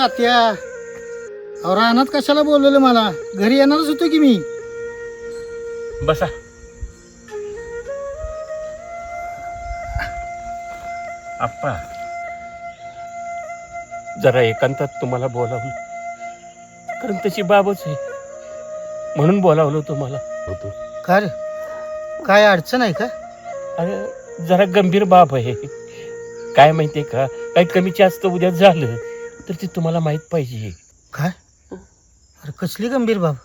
तात्या. अहो रानात कशाला बोलवलं मला? घरी येणारच होतो की मी? बसा. आप्पा जरा एकांतात तुम्हाला बोलावलं. कारण तशी बाबच आहे. म्हणून बोलावलं तुम्हाला होतो का रे काय अडचण आहे का? अरे जरा गंभीर बाब आहे. काय माहितीये का? काही कमी जास्त उद्या झालं. तर ते तुम्हाला माहीत पाहिजे काय? अरे कसली गंभीर बाब.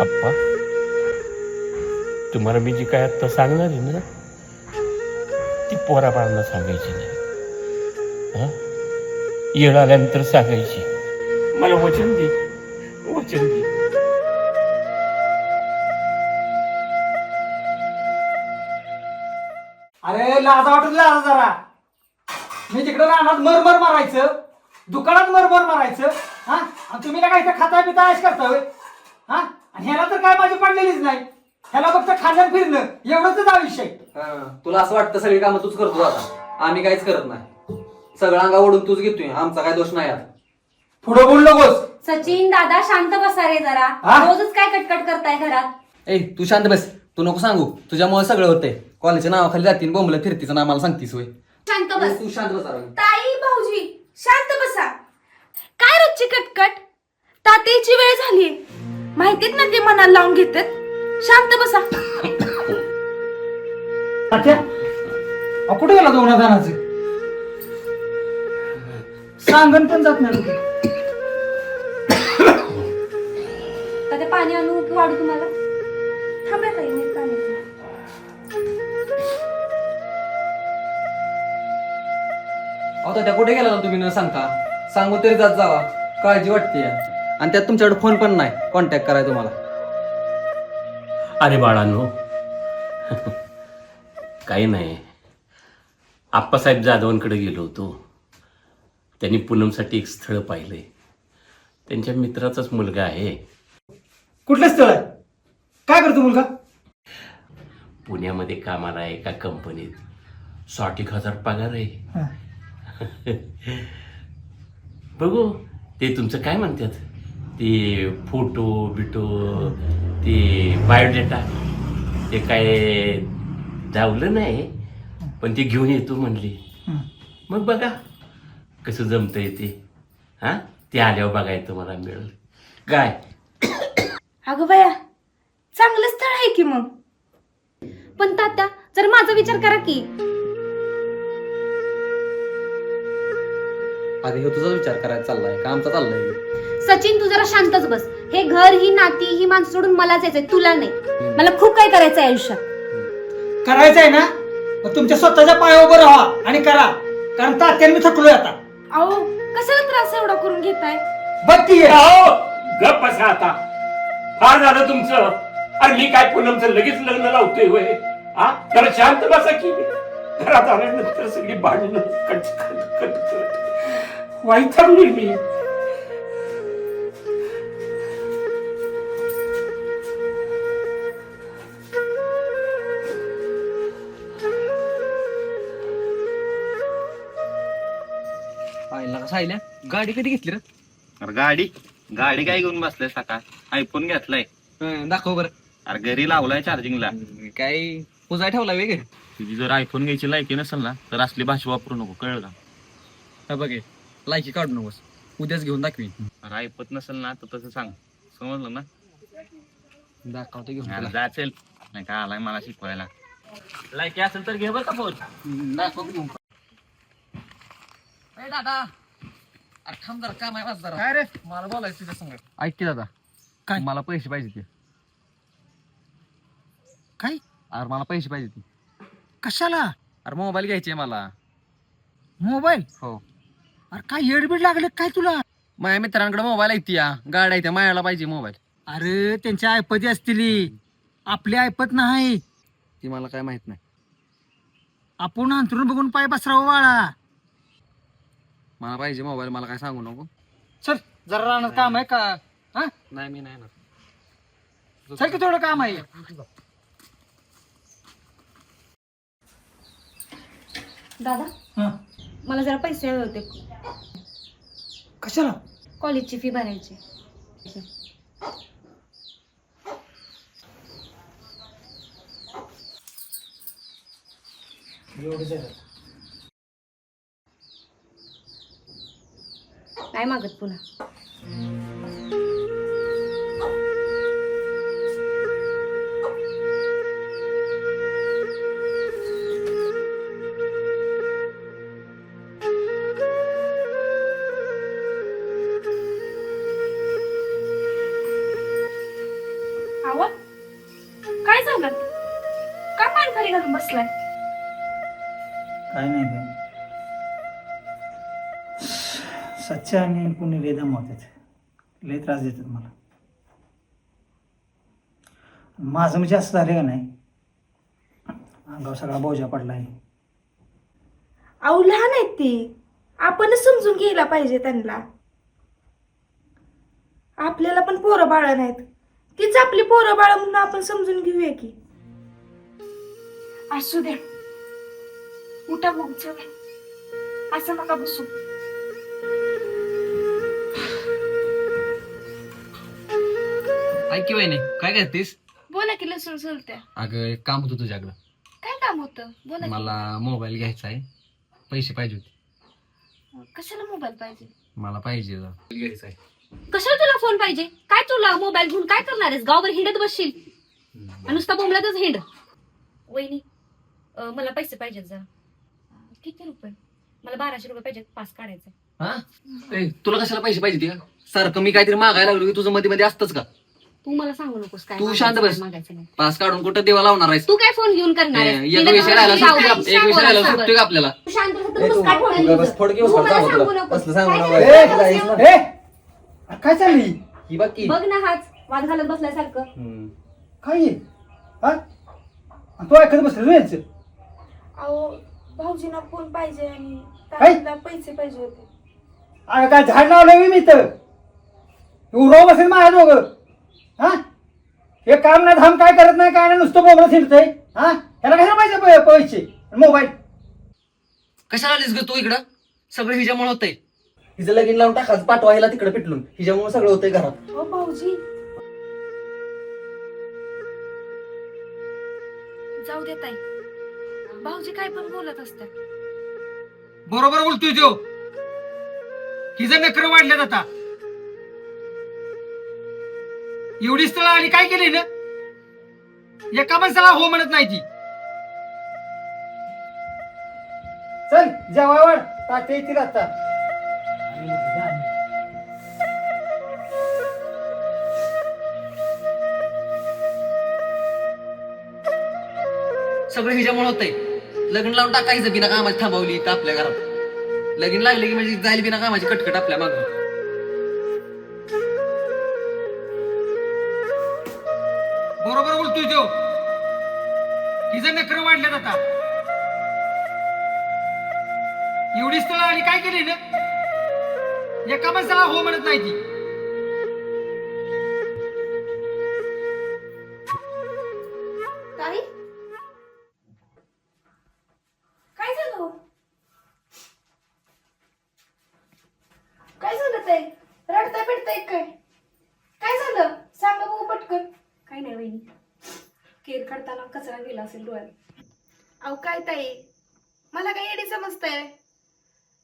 आप्पा तुम्हाला मी जी काय आत्ता सांगणार आहे ना ती पोरा बाळांना सांगायची नाही. हं? येळ आल्यानंतर सांगायची. मला वचन दे. लाजा वाटत लाजा जरा. मी तिकडे रानात मरमर मारायचं दुकानात मरमर मारायचं हा? आणि तुम्ही काय इथं खाता पिता ऐश करता होय हा? आणि ह्याला तर काय माझी पडलेलीच नाही. ह्याला फक्त खाण्यात फिरणं एवढंच आयुष्य. आहे हा, तुला असं वाटतं सगळी कामं तूच करतो आता? आम्ही काहीच करत नाही. सगळं अंगा ओढून तूच घेतोय. आमचा काय दोष नाही आता. पुढं बोल नकोस. सचिन दादा शांत बसा रे जरा. हा? रोजच काय कटकट करताय घरात? ए तू शांत बस. तू नको सांगू. तुझ्यामुळे सगळं होतंय. कॉलेजच्या नावाखाली जातील बोंबलं फिरतीचं नाव मला सांगतीस होय. शांत बस. तू शांत बस. ताई भाऊजी शांत बसा. काय रोजची कटकट? तातेची वेळ झाली. माहितीत ना ते मनाला लावून घेतात? शांत बसा. तात्या कुठे गेला दोन दानाचं सांगण पण जात नाही पाणी आणू की वाढू तुम्हाला? थांबा ताई मी अहो त्या कुठे गेला तुम्ही? न सांगता. सांगू तरी जात जावा. काळजी वाटते. आणि त्यात तुमच्याकडे फोन पण नाही. कॉन्टॅक्ट कराय तुम्हाला. अरे बाळांनो. काही नाही. आप्पासाहेब जाधवांकडे गेलो होतो. त्यांनी पूनमसाठी एक स्थळ पाहिलंय. त्यांच्या मित्राचाच मुलगा आहे. कुठलं स्थळ आहे? काय करतो मुलगा? पुण्यामध्ये कामाला आहे एका कंपनीत. साठ एक हजार पगार आहे. हा. बघू ते तुमचं काय म्हणतात? ते फोटो बिटो ते बायोडेटा ते काय धावलं नाही पण ते घेऊन येतो म्हणली. मग बघा कसं जमतंय ते. हां? ते आल्यावर बघायचं मला मिळेल. काय? अगं बया चांगलं स्थळ आहे की मग? पण तात्या जर माझा विचार करा की. अरे हे तुझाच विचार करायचा चाललाय का आमचा चाललाय? सचिन तू जरा शांतच बस. हे घर ही नाती ही माणसं सोडून मलाच यायचंय तुला नाही. मला खूप काय करायचं आहे आयुष्यात. करायचं आहे ना? मग तुमच्या स्वतःच्या पाया उभं राहा आणि करा. कारण तात्याने मी थकलोय आता. अहो कशाला त्रास एवढा करून घेताय? बघ की हे. अहो, गप बसा आता. फार झालं तुमचं. आणि मी काय पूनमचं लगेच लग्न लावतोय होय? हा? जरा शांत बसा की. घरात आल्यानंतर सगळी भांडणं कट कट कट कट वैतागलोय मी. पाहिला का सायल्या गाडी कधी घेतली रे? अरे गाडी? गाडी काय घेऊन बसलाय सकाळ? आयफोन घेतलाय. हं, दाखव बरं. अरे घरी लावलाय चार्जिंगला काय पुजाय ठेवला वेग तुझी जर आयफोन घ्यायची लायकी नसेल ना तर असली भाषा वापरू नको कळलं. का बघ लायकी काढू नकोस. उद्याच घेऊन दाखवी. अरे ऐकत नसेल ना तर तसं सांग. समजलं ना? दाखवतो घेऊन अरे. जाचेल. नाही का आलाय मला शिकवायला. लायकी असेल तर घे बरं का फोन दाखव घेऊन ए दादा. अरे थांब जरा काम आहे माझं जरा. काय रे? मला बोलायचं तुझ्या संग. ऐक की दादा काय? मला पैसे पाहिजे ते काय? अरे मला पैसे पाहिजे ते कशाला? अरे मोबाईल घ्यायचे मला. मोबाईल? हो. अरे काय येडबीड लागले काय तुला? माझ्या मित्रांकडे मोबाईल आहे या गाड्या आहेत त्या मायाला पाहिजे मोबाईल. अरे त्यांच्या ऐपती असतील आपली ऐपत नाही. ती मला काय माहीत नाही. आपण अंतरून बघून पाय बसरावं वाळा मला पाहिजे मोबाईल मला काय सांगू नको. चल जरा राहणार काम आहे का? हा? नाही मी नाही ना चल की थोडं काम आहे. दादा हा. मला जरा पैसे हवे होते. कशाला? कॉलेजची फी भरायची. नाही मागत पुन्हा. सच्चा आणि पुणे लय दमवतात लय त्रास देतात मला. माझं म्हणजे असं झालं का नाही? अंगावर सगळा बोजा पडलाय. अहो लहान आहेत ती. आपणच समजून घ्यायला पाहिजे त्यांना. आपल्याला पण पोरं बाळ नाहीत. तीच आपली पोरं बाळ म्हणून आपण समजून घेऊया की. असू द्या. उठा मग चला. असं नका बसू. ऐक की वहिनी काय करतेस? बोला की लसूण सोलत्या अगं एक काम होतं तुझ्याकडं. काय काम होतं? बोला की. मला मोबाईल घ्यायचा आहे. पैसे पाहिजे होते. कशाला मोबाईल पाहिजे? मला पाहिजे जरा. घ्यायचा आहे. कशाला तुला फोन पाहिजे? काय तुला मोबाईल घेऊन काय करणार आहेस? गावभर हिंडत बसशील. आणि नुसता बोंबलातच हिंड. वहिनी अं, मला पैसे पाहिजेत जरा. किती रुपये? मला बाराशे रुपये पाहिजेत पास काढायचं. हा? ए, तुला कशाला पैसे पाहिजे ते सारखं मी काहीतरी मागायला लागलो की तुझं मध्ये मध्ये असतंच का? तू मला सांगू नकोस काय तू शांत बस. मागायचं नाही पास काढून कुठं देवा लावणार आहेस तू काय फोन घेऊन करणार ए, आहेस? एक विषय राहिला. एक विषय राहिला सांग का आपल्याला तू शांत बस, ए, तू तू- काय फोन तू बस, थोडं घेऊन तू मला सांगतो सांगू तुला. नकोस. कसलं सांगू काय नका करतोय? बाई. काय ए, करतोय? ए, काय चालली ही बघ की बघ ना हाच वाद घालत बसलाय सारखं हम्म. काय? हा आणि तू ऐकत बसले यांचं अहो भाऊजींना फोन पाहिजे आणि पैसे पाहिजे होते अगं काय झाड लावलं मी तर उराव बसेल माझ्या दोघं हा? हे काम नाही धाम काय करत नाही काय नाही नुसतं बोबडं फिरतंय. हा? ह्याला कशाला पाहिजे पै- पैसे. मोबाईल. कशाला आलीस ग तू इकडं? सगळं हिच्यामुळे होतंय. हिचं लगीन लावून टाकाच पाठवायला तिकडे पिटलून. हिच्यामुळे सगळं होतंय घरात. हो भाऊजी. जाऊ देत आहे भाऊजी काय पण बोलत असतात. बरोबर बोलतोय तो. हिचं नखरं वाढल्यात आता. एवढी स्थळ आली काय केली ना? एका माणसाला हो म्हणत नाही ती. चल जेवाय वाढ. ताटे येतील आता सगळं हिच्यामुळे होतंय. लग्न लावून टाकायचं बिना कामाची थांबवली तर आपल्या घरात. लगीन लागले की म्हणजे जाईल बिना कामाची कटकट आपल्या मागं. तिचं नखरं वाढलं आता. एवढी स्थळ आली काय केली ना? एका माणसाला हो म्हणत नाही ती. असेल डोळ्यात. अहो काय ताई? मला काय येडी समजताय?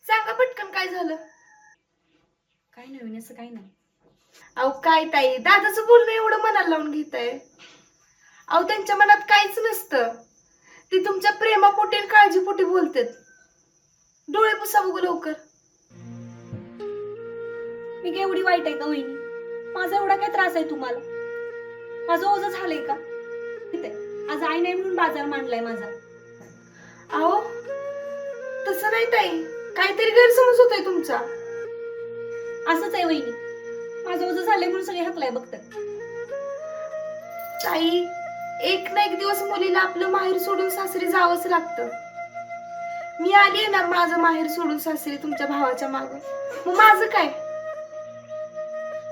सांगा पटकन काय झालं? काय नाही वहिनी असं काही नाही. अहो काय ताई? दादाचं बोलणं एवढं मनाला लावून घेत आहे अहो त्यांच्या मनात काहीच नसतं. ती तुमच्या प्रेमापोटी आणि काळजीपोटी बोलतात. डोळे पुसा बघू लवकर. मी काय एवढी वाईट आहे का वहिनी? माझा एवढा काय त्रास आहे तुम्हाला? माझं ओझं झालंय का? ठीक आहे. आज आई नाही म्हणून बाजार मांडलाय माझा. अहो तसं नाही ताई. काहीतरी गैरसमज होतोय तुमचा. असंच आहे वहिनी. माझं ओझं झालंय म्हणून सगळे हकलाय बघतात. ताई एक ना एक दिवस मुलीला आपलं माहेर सोडून सासरी जावंच लागतं. मी आली ना माझं माहेर सोडून सासरी तुमच्या भावाच्या माग. मग माझं काय?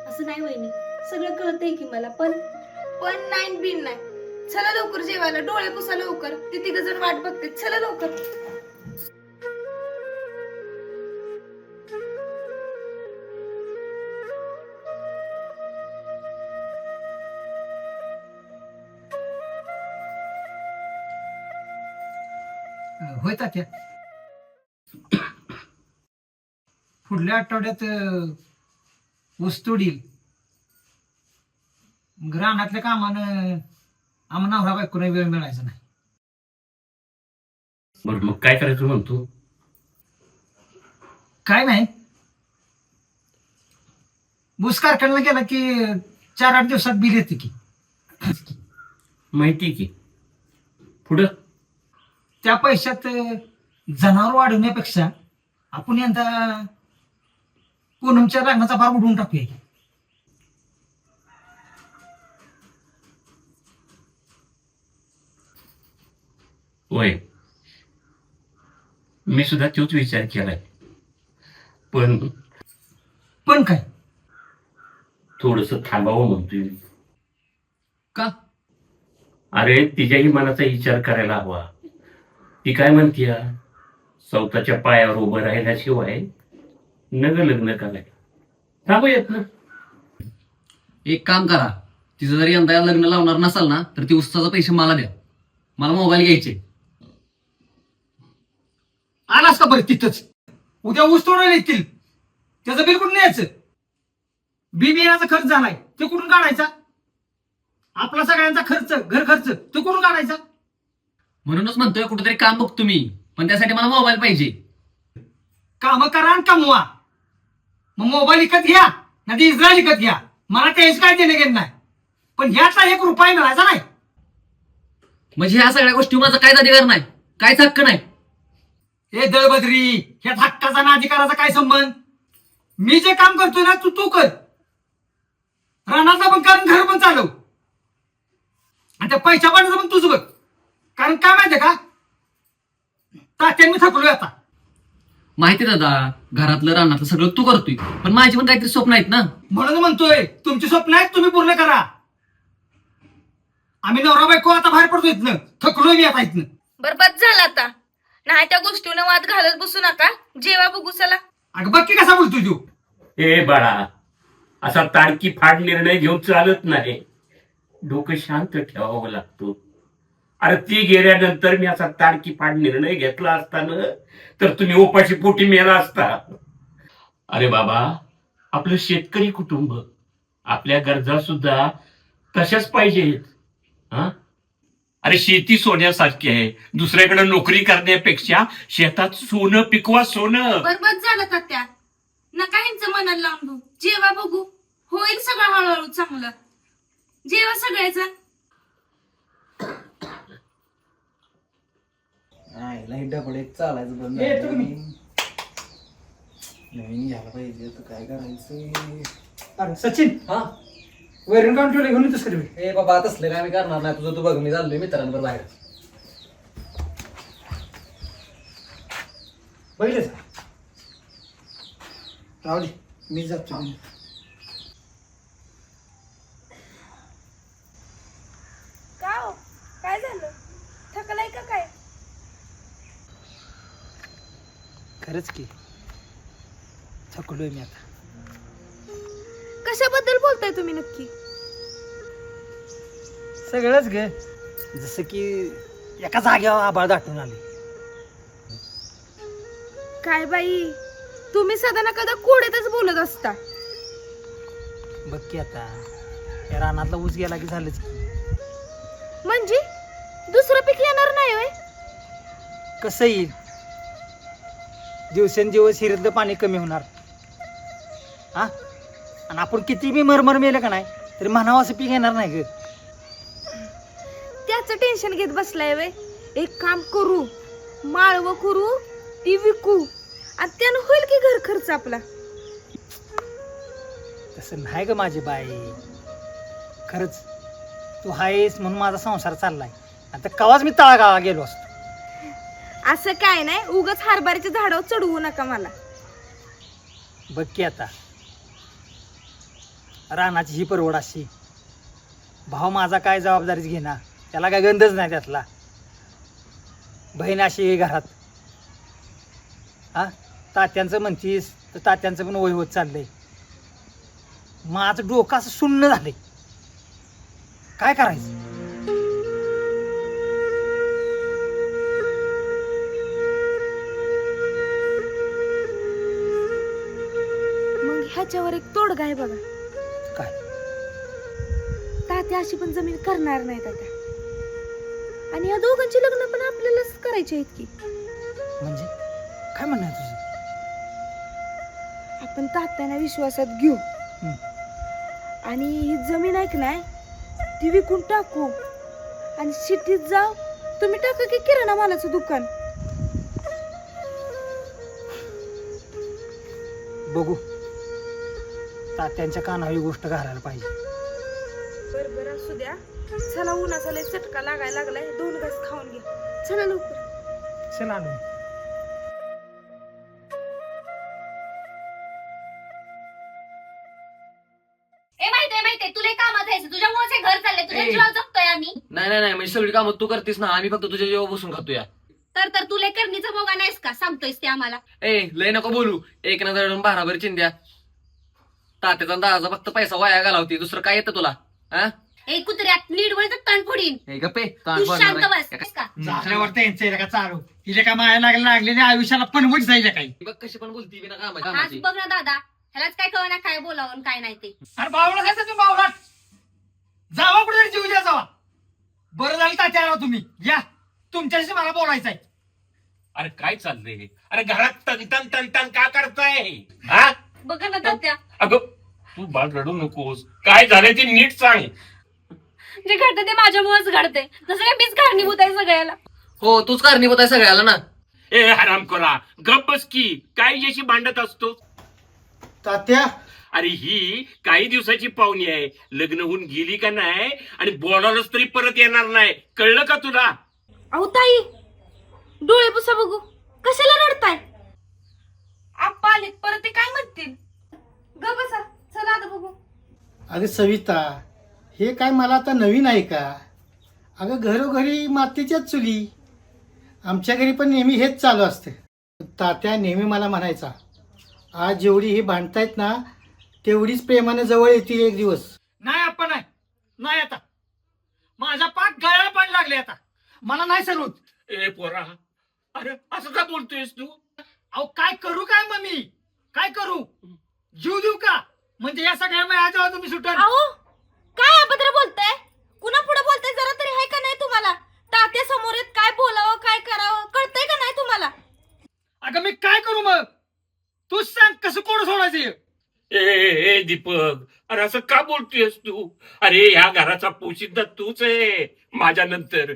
असं नाही वहिनी. सगळं कळतंय की मला पण पण नाही बिन नाही. चला लवकर जेवायला. डोळे पुसा लवकर. ते तिघ जण वाट बघते चला लवकर. होय तात्या. पुढल्या आठवड्यात वस्तू डील ग्रामातल्या कामानं आम्हाला नवरा बायकोला वेळ मिळायचा नाही. बरं मग काय करायचं म्हणतो काय नाही. ऊस कारखान्याला गेला की चार आठ दिवसात बिल येते की. माहिती की. पुढं? त्या पैशात जनावर वाढवण्यापेक्षा आपण यंदा पूनमच्या लग्नाचा भार उडवून टाकूया की. होय. मी सुद्धा तोच विचार केलाय. पण पण काय? थोडस थांबावं म्हणतोय. का? अरे तिच्याही मनाचा विचार करायला हवा. ती काय म्हणतीय? स्वतःच्या पायावर उभं राहिल्याशिवाय नग लग्न करायला थांबूयात ना. एक काम करा. तिचं जर यंदा लग्न लावणार नसाल ना तर ती उस्ताचा पैसे मला द्या. मला मोबाईल घ्यायचे. आलास का बरं तिथंच? उद्या ऊस तोडायला येतील. त्याचं बिल कुठून न्यायचं. बी बियाण्याचा खर्च झालाय. ते कुठून काढायचा? आपला सगळ्यांचा खर्च घर खर्च तो कुठून काढायचा? म्हणूनच म्हणतोय कुठेतरी काम बघतो मी पण त्यासाठी मला मोबाईल पाहिजे. काम करा आणि कमवा. मग मोबाईल विकत घ्या नाही इस्रायल विकत घ्या. मला त्याच काय देणे घेत नाही. पण ह्याचा एक रुपया मिळायचा नाही. म्हणजे ह्या सगळ्या गोष्टी माझा कायदा अधिकार नाही. काहीच हक्क नाही. हे दळबद्री ह्या हक्काचा ना अधिकाराचा काय संबंध? मी जे काम करतोय ना तू तू कर. रानाचा पण कर आणि घर पण चालव. आणि त्या पैशा पाण्याचं पण तुझं बघ. कारण काय माहितीये का? तात्याने मी थकलोय आता. माहिती दादा घरातलं रानातलं सगळं तू करतोय. पण माझी पण काहीतरी स्वप्न आहेत ना? म्हणून म्हणतोय तुमची स्वप्न आहेत तुम्ही पूर्ण करा. आम्ही नवरा बायको आता बाहेर पडतो इथनं. थकलोय मी आता इथनं. बरबाद झाला आता. नाही त्या गोष्टीनं वाद घालत बसू नका. जेवा बघू चला. अगं बघ की कसा बोलतोय तू. ए बाळा असा ताडकी फाड निर्णय घेऊन चालत नाही. डोकं शांत ठेवावं लागतो. अरे ती गेल्यानंतर मी असा ताडकी फाड निर्णय घेतला असताना तर तुम्ही उपाशी पोटी मेला असता. अरे बाबा आपलं शेतकरी कुटुंब आपल्या गरजा सुद्धा तशाच पाहिजेत. हा? अरे शेती सोन्यासारखी आहे. दुसऱ्याकडे नोकरी करण्यापेक्षा शेतात सोनं पिकवा सोनं. बरबाद झाला तात्या. नका ह्यांचं मनाला लावून घेऊ जेवा बघू. होईल सगळं हळूहळू चांगलं. जेवा सगळेजण. चालायचं बंद ए, तुम्ही. नवीन घ्यायला पाहिजे तर काय करायचं? अरे सचिन! हा? वैरण काढून ठेवले घेऊन येतोस का तुम्ही? ए बाबा तसले काय मी करणार नाही. तुझं तू बघ मी चाललोय मित्रांवर बाहेर. बघितलं राहू दे मी जातो. का हो? काय झालं? थकलाय का काय? खरंच की थकलोय मी आता. कशाबद्दल बोलताय तुम्ही नक्की? सगळंच ग. जसं की एका जागेवर आबाळ दाटून आले. काय बाई? तुम्ही सदा ना कदा कोड्यातच बोलत असता? बघ की आता या रानातला ऊस गेला की झालंच की. म्हणजे? दुसरं पीक येणार नाही होय? कसं येईल? दिवसेंदिवस हिरतलं पाणी कमी होणार. हा? आणि आपण किती बी मरमर मेलं का नाही तरी म्हणावं असं पीक येणार नाही ग. त्याचं टेन्शन घेत बसलाय वे एक काम करू माळव करू ती विकू आणि त्यानं होईल की घर खर्च आपला? तसं नाही ग माझी बाई. खरंच तू आहेस म्हणून माझा संसार चाललाय. आता कवाच मी तळागाळा गेलो असतो. असं काय नाही उगाच हरभऱ्याच्या झाडावर चढवू नका मला. बघ की आता. रानाची ही परवड अशी. भाव माझा काय जबाबदारीच घेणार त्याला काय गंधच नाही त्यातला. बहीण अशी आहे घरात. हा? तात्यांचं म्हणतीस तर तात्यांचं पण वय होत चाललंय. माझं डोकं असं सुन्न झालंय. काय करायचं? मग ह्याच्यावर एक तोडगा आहे बघा. तात्या अशी पण जमीन करणार नाही तात्या आणि या दोघांची लग्न पण आपल्यालाच करायची आहेत की. म्हणजे? काय म्हणणं आहे तुझं? आपण तात्यांना विश्वासात घेऊ. हं. आणि ही जमीन ऐक नाही ती विकून टाकू. आणि सिटीत जाऊ. तुम्ही टाका की किराणा मालाचं दुकान. बघू. तात्यांच्या कानावर ही गोष्ट घालायला पाहिजे. बर बर असू द्या. चला उन्हाचा लय चटका लागायला लागलाय. दोन घास खाऊन घ्या चला लवकर. चल ए माहितीये माहितीये तुला कामात यायचं तुझ्यामुळेच हे घर चाललंय. तुझ्या ए. जीवावर जगतोय आम्ही. नाही नाही नाही. म्हणजे सगळी कामं तू करतेस ना. आम्ही फक्त तुझ्या जेव्हा बसून खातोया. तर तर तुला करणीचा मोगा नाहीस का? सांगतोयस ते आम्हाला. ए लय नको बोलू. एक ना धरून बाराभर चिंध्या. तात्याचा आणि दादाचा फक्त पैसा वाया घालावती. दुसरं काय येतं तुला? हा? ए कुत्र्यात नीड वळत तण फोडीन. हे गप्पे तू शांत बस का झाल्यावर त्यांचं आहे का चालू हिच्या का माया लागल्या लागलेल्या आयुष्याला पण जायच्या काही. बघ कशी पण बोलती बिना कामा- आज कामाची. बघ ना दादा. ह्यालाच काय कळना काय बोलावं आणि काय नाही ते. अरे बावळा काय तुम्ही बावळा? जावा कुठे जीव द्या जावा. बरं झालं तात्या आला तुम्ही. या. तुमच्याशी मला बोलायचं आहे अरे काय चाललंय अरे घरात तन तन तन तन का करताय? हा? बघ ना तात्या. अगं तू बाळ रडू नकोस. काय झालंय ते नीट सांग. जे घडतं ते माझ्यामुळेच घडते जसं काय मीच कारणीभूत आहे सगळ्याला. हो तूच कारणीभूत आहे सगळ्याला ना. ए हराम करा गप बस की. काय याशी भांडत असतो? तात्या? अरे ही काही दिवसाची पाहुणी आहे. लग्न होऊन गेली का नाही आणि बोलावलंच तरी परत येणार नाही. कळलं का तुला? अहो ताई डोळे पुसा बघू. कशाला रडताय? आप्पा आलेत परत ते काय म्हणतील? ग बसा. चला आता बघू. अगं सविता हे काय मला आता नवीन आहे का? अगं घरोघरी मातीच्याच चुली. आमच्या घरी पण नेहमी हेच चालू असतं. तात्या नेहमी मला म्हणायचा आज जेवढी ही भांडतायत ना तेवढीच प्रेमानं जवळ येतील एक दिवस. नाही आपण नाही. नाही आता. माझा पाठ गळायला पण लागले आता. मला नाही सरवत ए पोरा. अरे असं का बोलतोयस तू? अहो काय करू काय मग मी काय करू? जीव देऊ का? म्हणजे या सगळ्या माझ्या तुम्ही सुटल अहो काय अभद्र बोलताय? कुणा पुढे बोलताय? जरा तरी आहे का नाही तुम्हाला? तात्या समोर आहेत काय बोलावं काय करावं कळतंय का नाही तुम्हाला? अगं मी काय करू मग? तूच सांग कसं कोण सोडायचं? ए, ए ए, दीपक अरे असं का बोलतोयस तू? अरे ह्या घराचा पोशिंदा तूच आहे माझ्या नंतर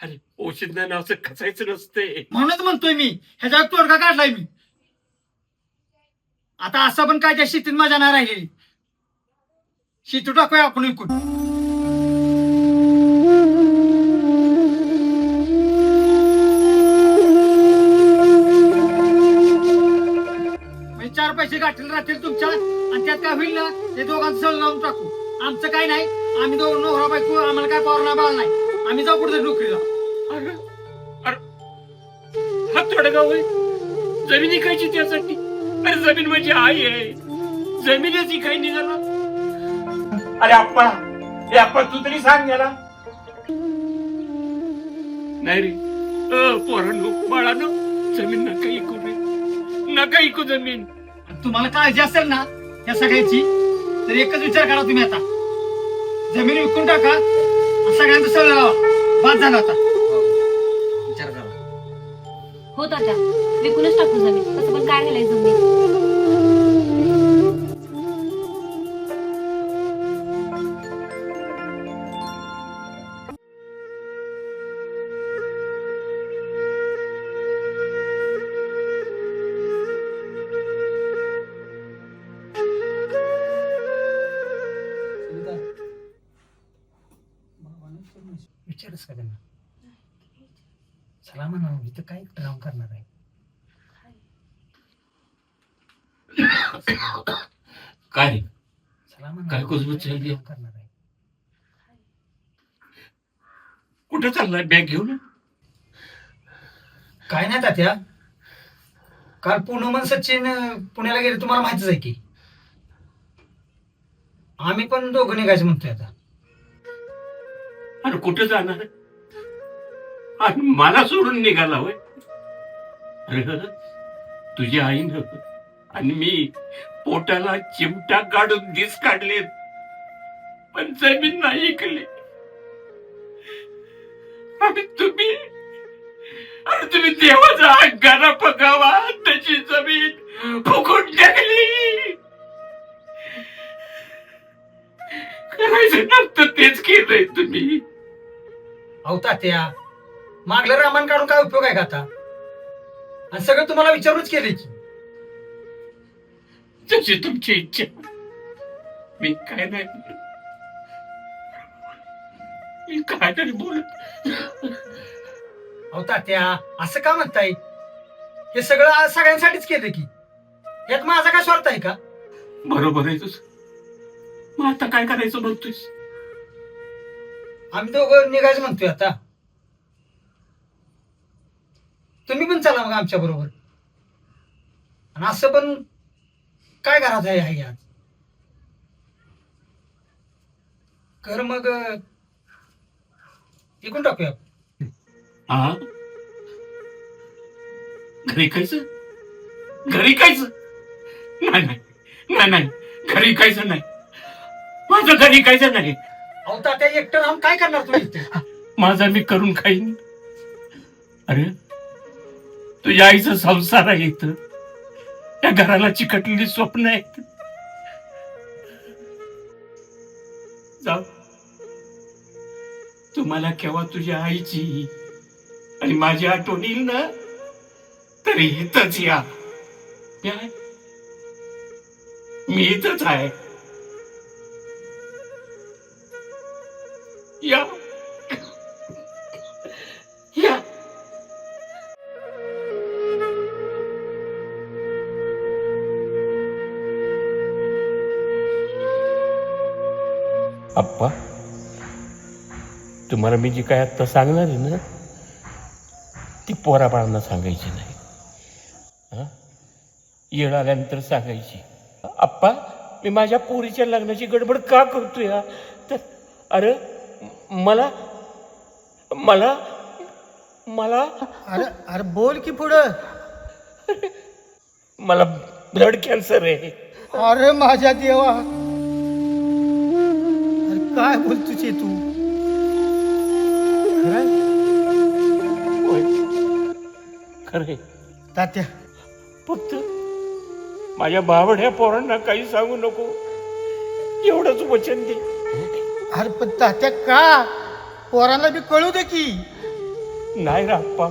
अरे पोशिंदानं असं खचायचं नसते म्हणूनच म्हणतोय मी. ह्याच्यावर तोडगा काढलाय मी. आता असं पण काय त्या शेतीत मजा नाही राहिलेली. शेती टाकूया आपण विकून. म्हणजे चार पैसे गाठील राहतील तुमच्या आणि त्यात काय होईल ना ते दोघांचं सळ लावून टाकू. आमचं काय नाही आम्ही दोन नवरा बायको आम्हाला काय पावरणा बाळ नाही. आम्ही जाऊ कुठे नोकरीला. अरे अरे हात थोडं गाव जमीन इकायची त्यासाठी. अरे जमीन म्हणजे आई आहे. जमीनच इकाय निघाला अरे आप्पा हे आप्पा तू तरी सांग गेला नाही रे. अ, पोरांनो बाळानो जमीन नका ऐकू रे. नका इकू जमीन. तुम्हाला काळजी असेल ना या सगळ्याची तर एकच विचार करा तुम्ही आता. जमीन विकून टाका सगळ्यांचा सगळ्यांचं सगळं लावा बाद झाला आता. हो तात्या. विकूनच टाकू जमीन तसं पण काय घालायचं जमीन काय? काय कुजबूज चालली? कुठं चाललाय? बॅग घेऊन? काय नाही तात्या. काल पूनम सचिन पुण्याला गेले. तुम्हाला माहितीच आहे की. आम्ही पण दोघं निघायचं म्हणतोय आता. अरे कुठं जाणार आणि मला सोडून निघाला होय? अरे तुझी आई न आणि मी पोटाला चिमटा काढून दिस काढलेत. पण जमीन नाही ऐकले. आणि तुम्ही आणि तुम्ही देवाचा अंगारा पकावा त्याची जमीन फुकून टाकली करायचं नसतं तेच केलंय तुम्ही. अहो तात्या मागलं रामान काढून काय उपयोग आहे का आता? आणि सगळं तुम्हाला विचारूनच केले की. जशी तुमची इच्छा. मी काय नाही. मी काय नाही बोलत. अहो तात्या असं का म्हणताय? हे सगळं आज सगळ्यांसाठीच केलं की. यात माझा काय स्वार्थ आहे का? बरोबर आहे तुझं. मग आता काय करायचं म्हणतोयस? आम्ही दोघं निघायचं म्हणतोय आता. तुम्ही पण चला मग आमच्या बरोबर. आणि असं पण काय घरात आहे आज? कर मग विकून टाकूया हा? घरी कायचं घरी कायचं नाही नाही नाही नाही घरी कायचं नाही. माझं घरी कायचं नाही. अहो तात्या एकटं राहून काय करणार तुम्ही इथे? माझा मी करून खाईन. अरे तुझ्या आईचा संसार आहे इथं. या घराला चिकटलेली स्वप्न आहेत. जाऊ तुम्हाला केव्हा तुझ्या आईची आणि माझी आठवण येईल ना तरी इथंच या. मी इथंच आहे. या. अप्पा तुम्हाला मी जी काय आत्ता सांगणार आहे ना ती पोराबाळांना सांगायची नाही. हं? येळ आल्यानंतर सांगायची. अप्पा मी माझ्या पोरीच्या लग्नाची गडबड का करतोय हा? तर अरे मला मला मला अरे अरे बोल की पुढं. मला ब्लड कॅन्सर आहे. अरे माझ्या देवा. काय बोलतोस हे तू खरं तात्या फक्त माझ्या बावड्या पोरांना काही सांगू नको एवढंच वचन दे अरे पण तात्या का पोरांना बी कळू दे की नाही राप्पा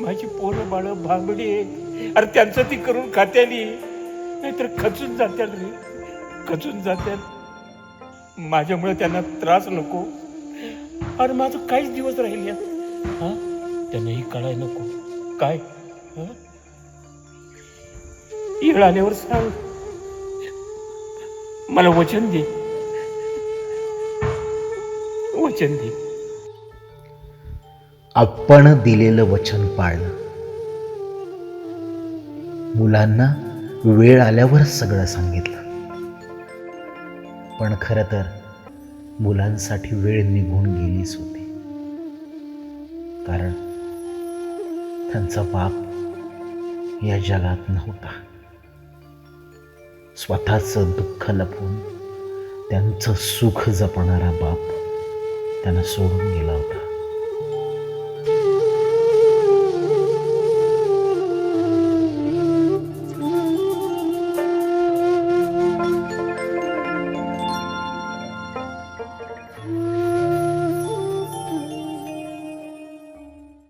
माझी पोरं बाळ भांबडी आहे अरे त्यांचं ती करून खात्याली नाहीतर खचून जात्याल रे खचून जात्याल माझ्यामुळे त्यांना त्रास नको. अरे माझं काहीच दिवस राहिले हा? त्यांनाही कळाय नको. काय? हं? येळ आल्यावर सांग. मला वचन दे. वचन दे. आपण दिलेलं वचन पाळलं मुलांना वेळ आल्यावर सगळं सांगितलं. पण खरं तर मुलांसाठी वेळ निघून गेलीच होती. कारण त्यांचा बाप या जगात नव्हता. स्वतःचं दुःख लपवून त्यांचं सुख जपणारा बाप त्यांना सोडून गेला होता.